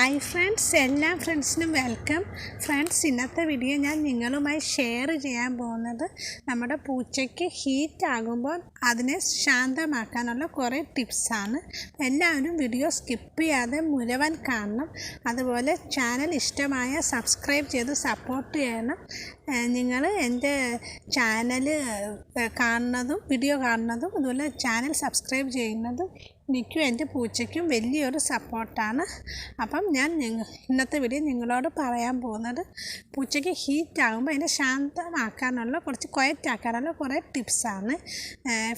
Hi friends എല്ലാ ഫ്രണ്ട്സിനും welcome friends ഇന്നത്തെ വീഡിയോ ഞാൻ നിങ്ങളുമായി ഷെയർ ചെയ്യാൻ പോകുന്നത് നമ്മുടെ പൂച്ചയ്ക്ക് ഹീറ്റ് ആകുമ്പോൾ അതിനെ ശാന്തമാക്കാനുള്ള കുറേ ടിപ്സാണ് എല്ലാവരും വീഡിയോ സ്കിപ്പ് ചെയ്യാതെ മുഴുവൻ കാണണം. അതുപോലെ ചാനൽ ഇഷ്ടമായ സബ്സ്ക്രൈബ് ചെയ്ത് സപ്പോർട്ട് ചെയ്യണം. നിങ്ങൾ എന്റെ ചാനൽ കാണുന്നതും വീഡിയോ കാണുന്നതും അതുപോലെ ചാനൽ സബ്സ്ക്രൈബ് ചെയ്യുന്നതും എനിക്കും എന്റെ പൂച്ചയ്ക്കും വലിയൊരു സപ്പോർട്ടാണ്. അപ്പം ഞാൻ ഇന്നത്തെ വീഡിയോ നിങ്ങളോട് പറയാൻ പോകുന്നത് പൂച്ചയ്ക്ക് ഹീറ്റ് ആകുമ്പോൾ അതിനെ ശാന്തമാക്കാനുള്ള കുറച്ച് ക്വയറ്റ് ആക്കാനുള്ള കുറേ ടിപ്സാണ്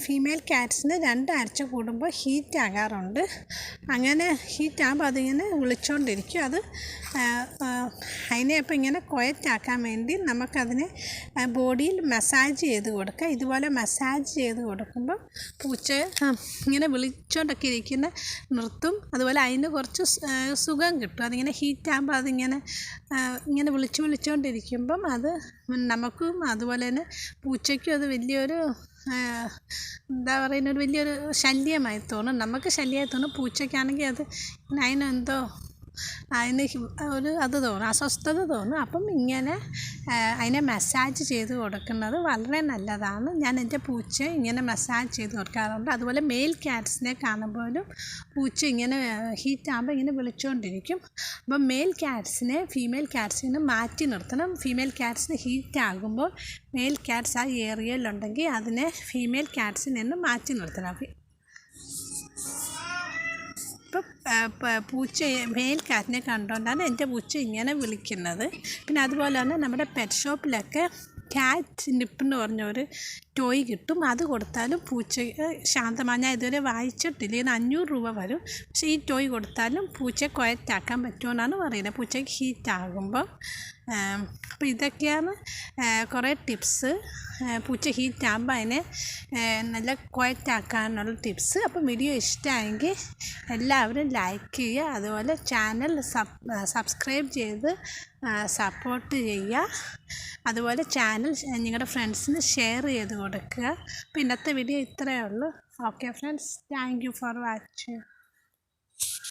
ഫീമെയിൽ ക്യാറ്റ്സിന് രണ്ടാഴ്ച കൂടുമ്പോൾ ഹീറ്റ് ആകാറുണ്ട്. അങ്ങനെ ഹീറ്റ് ആകുമ്പോൾ അതിങ്ങനെ വിളിച്ചുകൊണ്ടിരിക്കും അത് അതിനെ അപ്പോൾ ഇങ്ങനെ കൊയറ്റാക്കാൻ വേണ്ടി നമുക്കതിനെ ബോഡിയിൽ മസാജ് ചെയ്ത് കൊടുക്കുക. ഇതുപോലെ മസാജ് ചെയ്ത് കൊടുക്കുമ്പോൾ പൂച്ച ഇങ്ങനെ വിളിച്ചുകൊണ്ടൊക്കെ ഇരിക്കുന്ന നിർത്തും അതുപോലെ അതിന് കുറച്ച് സുഖം കിട്ടും. അതിങ്ങനെ ഹീറ്റ് ആകുമ്പോൾ അതിങ്ങനെ ഇങ്ങനെ വിളിച്ച് വിളിച്ചുകൊണ്ടിരിക്കുമ്പം അത് നമുക്കും അതുപോലെ തന്നെ പൂച്ചയ്ക്കും അത് വലിയൊരു എന്താ പറയുന്ന ഒരു വലിയൊരു ശല്യമായി തോന്നും. നമുക്ക് ശല്യമായി തോന്നും. പൂച്ചയ്ക്കാണെങ്കിൽ അത് അതിനെന്തോ അതിന് ഒരു അത് തോന്നും അസ്വസ്ഥത തോന്നും അപ്പം ഇങ്ങനെ അതിനെ മസാജ് ചെയ്ത് കൊടുക്കുന്നത് വളരെ നല്ലതാണ്. ഞാൻ എന്റെ പൂച്ച ഇങ്ങനെ മസാജ് ചെയ്ത് കൊടുക്കാറുണ്ട്. അതുപോലെ മെയിൽ ക്യാറ്റ്സിനെ കാണുമ്പോഴും പൂച്ച ഇങ്ങനെ ഹീറ്റ് ആകുമ്പോൾ ഇങ്ങനെ വിളിച്ചുകൊണ്ടിരിക്കും അപ്പം മെയിൽ ക്യാറ്റ്സിനെ ഫീമെയിൽ ക്യാറ്റ്സിനെ മാറ്റി നിർത്തണം. ഫീമെയിൽ ക്യാറ്റ്സിന് ഹീറ്റ് ആകുമ്പോൾ മെയിൽ ക്യാറ്റ്സ് ആ ഏരിയയിലുണ്ടെങ്കിൽ അതിനെ ഫീമെയിൽ ക്യാറ്റ്സിൽ നിന്ന് മാറ്റി നിർത്തണം. പൂച്ച മെയിൽ കാറ്റിനെ കണ്ടുകൊണ്ടാണ് എന്റെ പൂച്ച ഇങ്ങനെ വിളിക്കുന്നത്. പിന്നെ അതുപോലെ തന്നെ നമ്മുടെ പെറ്റ് ഷോപ്പിലൊക്കെ ക്യാറ്റ് നിപ്പ് എന്ന് പറഞ്ഞ ഒരു ടോയ് കിട്ടും. അത് കൊടുത്താലും പൂച്ച ശാന്തമാണ് ഞാൻ ഇതുവരെ വായിച്ചിട്ടില്ല. ഇത് അഞ്ഞൂറ് രൂപ വരും. പക്ഷേ ഈ ടോയ് കൊടുത്താലും പൂച്ച കൊയറ്റാക്കാൻ പറ്റുമെന്നാണ് പറയുന്നത്. പൂച്ചയ്ക്ക് ഹീറ്റ് ആകുമ്പോൾ അപ്പോൾ ഇതൊക്കെയാണ് കുറേ ടിപ്സ് പൂച്ച ഹീറ്റ് ആകുമ്പോൾ അതിനെ നല്ല ക്വയറ്റാക്കാനുള്ള ടിപ്സ് അപ്പോൾ വീഡിയോ ഇഷ്ടമായെങ്കിൽ എല്ലാവരും ലൈക്ക് ചെയ്യുക. അതുപോലെ ചാനൽ സബ്സ്ക്രൈബ് ചെയ്ത് സപ്പോർട്ട് ചെയ്യുക. അതുപോലെ ചാനൽ നിങ്ങളുടെ ഫ്രണ്ട്സിന് ഷെയർ ചെയ്ത് കൊടുക്കുക. അപ്പോൾ ഇന്നത്തെ വീഡിയോ ഇത്രയേ ഉള്ളൂ. Okay friends thank for watching